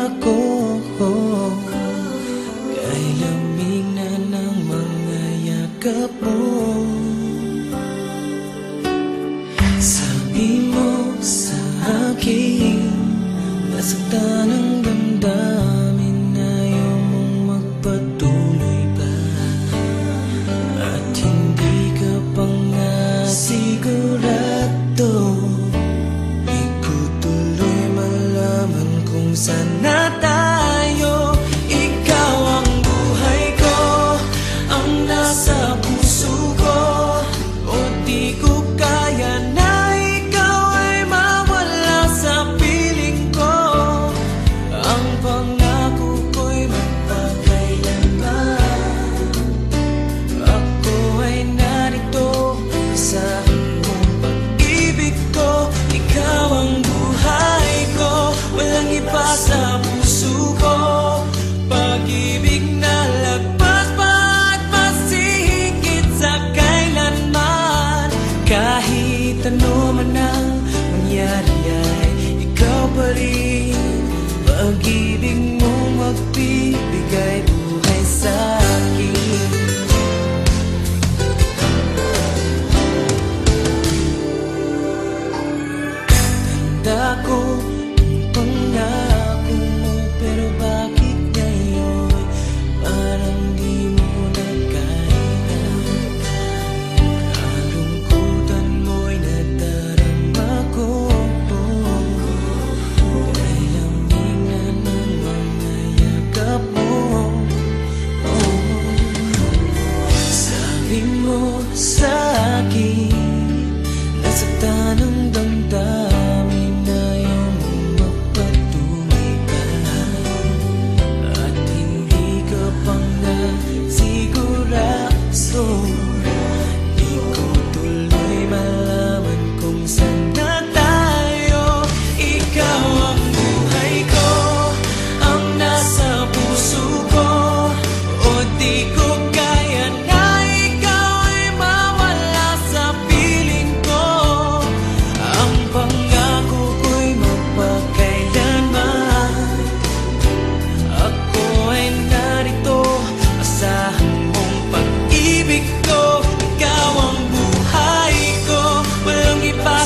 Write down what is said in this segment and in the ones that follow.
ako Kay lamig na ng mga yakap mo. Sabi mo sa akin Nasaktan ang dami sana. pag-ibig mo magbibigay buhay sa'yo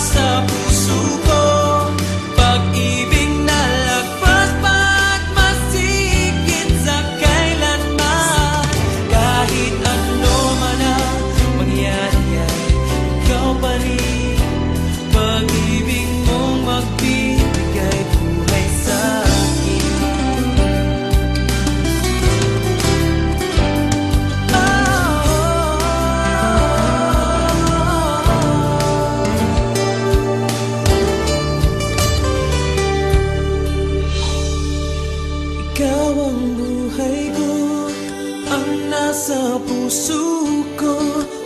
passa por sua sa puso ko.